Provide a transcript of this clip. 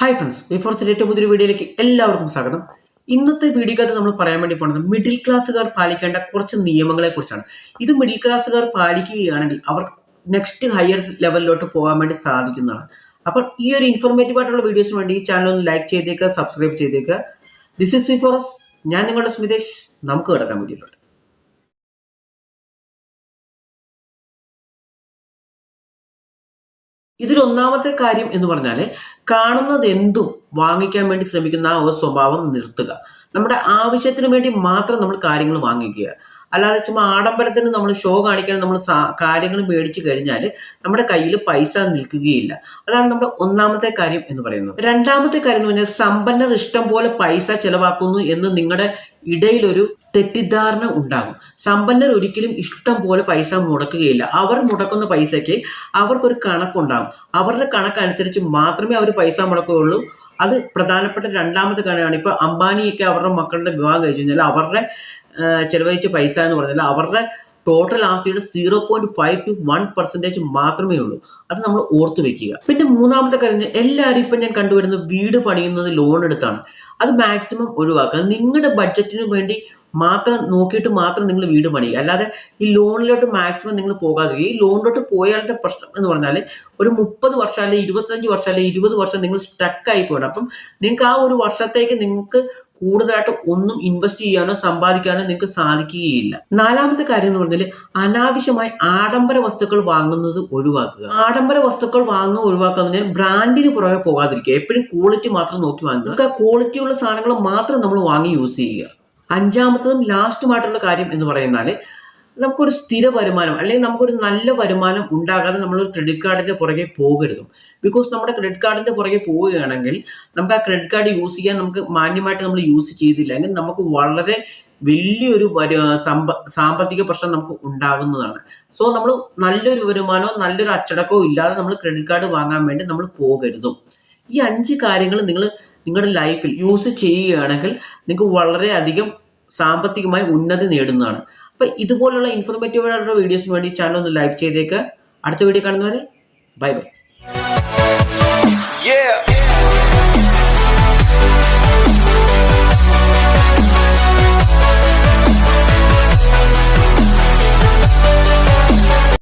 Hi friends before ഏറ്റവും പുതിയൊരു വീഡിയോയിലേക്ക് എല്ലാവർക്കും സ്വാഗതം. ഇന്നത്തെ വീഡിയോക്കകത്ത് നമ്മൾ പറയാൻ വേണ്ടി പോകുന്നത് മിഡിൽ ക്ലാസ്സുകാർ പാലിക്കേണ്ട കുറച്ച് നിയമങ്ങളെ കുറിച്ചാണ്. ഇത് മിഡിൽ ക്ലാസ്സുകാർ പാലിക്കുകയാണെങ്കിൽ അവർക്ക് നെക്സ്റ്റ് ഹയർ ലെവലിലോട്ട് പോകാൻ വേണ്ടി സാധിക്കുന്നതാണ്. അപ്പോൾ ഈ ഒരു ഇൻഫോർമേറ്റീവ് ആയിട്ടുള്ള വീഡിയോസിന് വേണ്ടി ഈ ചാനൽ ഒന്ന് ലൈക്ക് ചെയ്തേക്കുക സബ്സ്ക്രൈബ് ചെയ്തേക്കുക ദിസ് ഇസ് ഫോറസ് ഞാൻ നിങ്ങളുടെ സ്മിതേഷ്. നമുക്ക് കിടക്കാൻ വേണ്ടിയിട്ടുണ്ട് ഇതിൽ ഒന്നാമത്തെ കാര്യം എന്ന് പറഞ്ഞാൽ കാണുന്നത് എന്തും വാങ്ങിക്കാൻ വേണ്ടി ശ്രമിക്കുന്ന ആ ഒരു സ്വഭാവം നിർത്തുക. നമ്മുടെ ആവശ്യത്തിന് വേണ്ടി മാത്രം നമ്മൾ കാര്യങ്ങൾ വാങ്ങിക്കുക. അല്ലാതെ ചുമ്മാ ആഡംബരത്തിന് നമ്മൾ ഷോ കാണിക്കാൻ നമ്മൾ കാര്യങ്ങൾ മേടിച്ചു കഴിഞ്ഞാൽ നമ്മുടെ കയ്യിൽ പൈസ നിൽക്കുകയില്ല. അതാണ് നമ്മുടെ ഒന്നാമത്തെ കാര്യം എന്ന് പറയുന്നത്. രണ്ടാമത്തെ കാര്യം എന്ന് പറഞ്ഞാൽ സമ്പന്നർ ഇഷ്ടം പോലെ പൈസ ചെലവാക്കുന്നു എന്ന് നിങ്ങളുടെ ഇടയിലൊരു തെറ്റിദ്ധാരണ ഉണ്ടാകും. സമ്പന്നർ ഒരിക്കലും ഇഷ്ടം പോലെ പൈസ മുടക്കുകയില്ല. അവർ മുടക്കുന്ന പൈസയ്ക്ക് അവർക്കൊരു കണക്കുണ്ടാകും. അവരുടെ കണക്കനുസരിച്ച് മാത്രമേ അവർ പൈസ മുടക്കുകയുള്ളൂ അത് പ്രധാനപ്പെട്ട രണ്ടാമത്തെ കാര്യമാണ് ഇപ്പൊ അംബാനിയൊക്കെ അവരുടെ മക്കളുടെ വിവാഹം കഴിച്ചു കഴിഞ്ഞാൽ അവരുടെ ചെലവഴിച്ച പൈസ എന്ന് പറഞ്ഞാൽ അവരുടെ total ആസ്തിയുടെ zero point five two one percentage മാത്രമേ ഉള്ളൂ. അത് നമ്മൾ ഓർത്തു വെക്കുക. പിന്നെ മൂന്നാമത്തെ കാര്യം എല്ലാവരും ഇപ്പം ഞാൻ കണ്ടുവരുന്നത് വീട് പണിയുന്നത് ലോൺ എടുത്താണ്. അത് മാക്സിമം ഒഴിവാക്കുക. നിങ്ങളുടെ ബഡ്ജറ്റിന് വേണ്ടി മാത്രം നോക്കിയിട്ട് മാത്രം നിങ്ങൾ വീട് പണിയുക. അല്ലാതെ ഈ ലോണിലോട്ട് മാക്സിമം നിങ്ങൾ പോകാതെ ഈ ലോണിലോട്ട് പോയാലത്തെ പ്രശ്നം എന്ന് പറഞ്ഞാൽ ഒരു മുപ്പത് വർഷം അല്ലെങ്കിൽ ഇരുപത്തഞ്ച് വർഷം അല്ലെങ്കിൽ ഇരുപത് വർഷം നിങ്ങൾ സ്റ്റക്കായി പോകണം. അപ്പം നിങ്ങൾക്ക് ആ ഒരു വർഷത്തേക്ക് നിങ്ങൾക്ക് കൂടുതലായിട്ട് ഒന്നും ഇൻവെസ്റ്റ് ചെയ്യാനോ സമ്പാദിക്കാനോ നിങ്ങൾക്ക് സാധിക്കുകയില്ല. നാലാമത്തെ കാര്യം എന്ന് പറഞ്ഞാൽ അനാവശ്യമായി ആഡംബര വസ്തുക്കൾ വാങ്ങുന്നത് ഒഴിവാക്കുക. ആഡംബര വസ്തുക്കൾ വാങ്ങുന്നത് ഒഴിവാക്കുക എന്ന് പറഞ്ഞാൽ ബ്രാൻഡിന് പുറകെ പോകാതിരിക്കുക. എപ്പോഴും ക്വാളിറ്റി മാത്രം നോക്കി വാങ്ങുക. ക്വാളിറ്റിയുള്ള സാധനങ്ങൾ മാത്രം നമ്മൾ വാങ്ങി യൂസ് ചെയ്യുക. അഞ്ചാമത്തതും ലാസ്റ്റുമായിട്ടുള്ള കാര്യം എന്ന് പറയുന്നാൽ നമുക്കൊരു സ്ഥിര വരുമാനം അല്ലെങ്കിൽ നമുക്കൊരു നല്ല വരുമാനം ഉണ്ടാകാതെ നമ്മൾ ക്രെഡിറ്റ് കാർഡിന്റെ പുറകെ പോകരുതും. ബിക്കോസ് നമ്മുടെ ക്രെഡിറ്റ് കാർഡിന്റെ പുറകെ പോവുകയാണെങ്കിൽ നമുക്ക് ആ ക്രെഡിറ്റ് കാർഡ് യൂസ് ചെയ്യാൻ നമുക്ക് മാന്യമായിട്ട് നമ്മൾ യൂസ് ചെയ്തില്ല. എങ്കിൽ നമുക്ക് വളരെ വലിയൊരു സമ്പ സാമ്പത്തിക പ്രശ്നം നമുക്ക് ഉണ്ടാകുന്നതാണ്. സോ നമ്മൾ നല്ലൊരു വരുമാനമോ നല്ലൊരു അച്ചടക്കമോ ഇല്ലാതെ നമ്മൾ ക്രെഡിറ്റ് കാർഡ് വാങ്ങാൻ വേണ്ടി നമ്മൾ പോകരുതും. ഈ അഞ്ച് കാര്യങ്ങൾ നിങ്ങൾ നിങ്ങളുടെ ലൈഫിൽ യൂസ് ചെയ്യുകയാണെങ്കിൽ നിങ്ങൾക്ക് വളരെയധികം സാമ്പത്തികമായി ഉന്നതി നേടുന്നതാണ്. അപ്പൊ ഇതുപോലുള്ള ഇൻഫോർമേറ്റീവ് ആയിട്ടുള്ള വീഡിയോസിന് വേണ്ടി ചാനൽ ഒന്ന് ലൈക്ക് ചെയ്തേക്ക്. അടുത്ത വീഡിയോ കാണുന്നവരെ ബൈ ബൈ.